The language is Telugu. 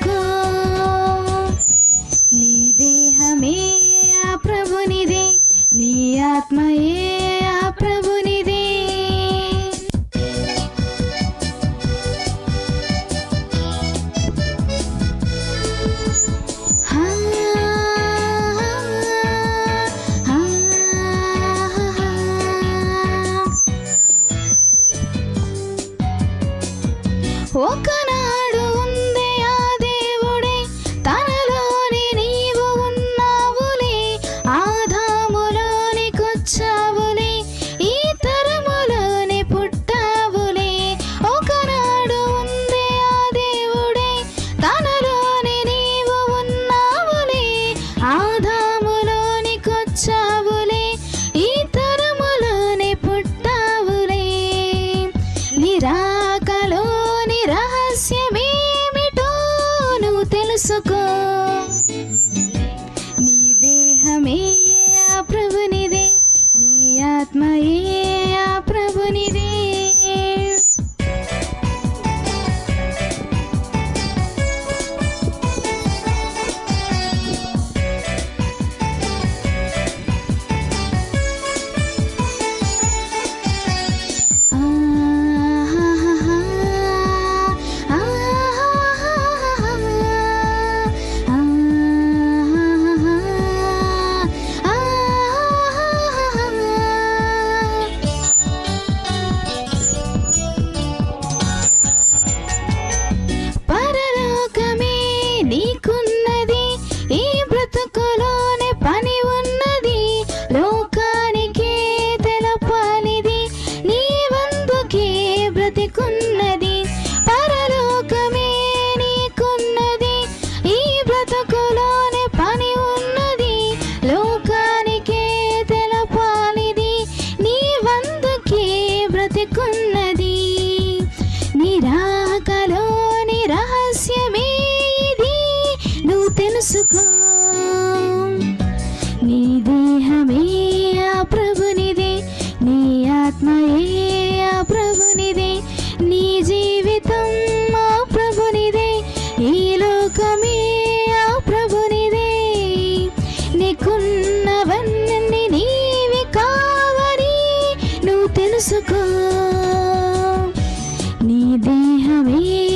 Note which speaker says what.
Speaker 1: 哥 yeah రహస్యమే ఇది. నువ్వు తెలుసుకో. ఆ ప్రభునిదే. నీ ఆత్మయే ఆ ప్రభునిదే. నీ జీవితం ఆ ప్రభునిదే. ఈ లోకమే ఆ ప్రభునిదే. నీకున్నవన్నీ నీవి కావని నువ్వు తెలుసుకో. నీ దేహమే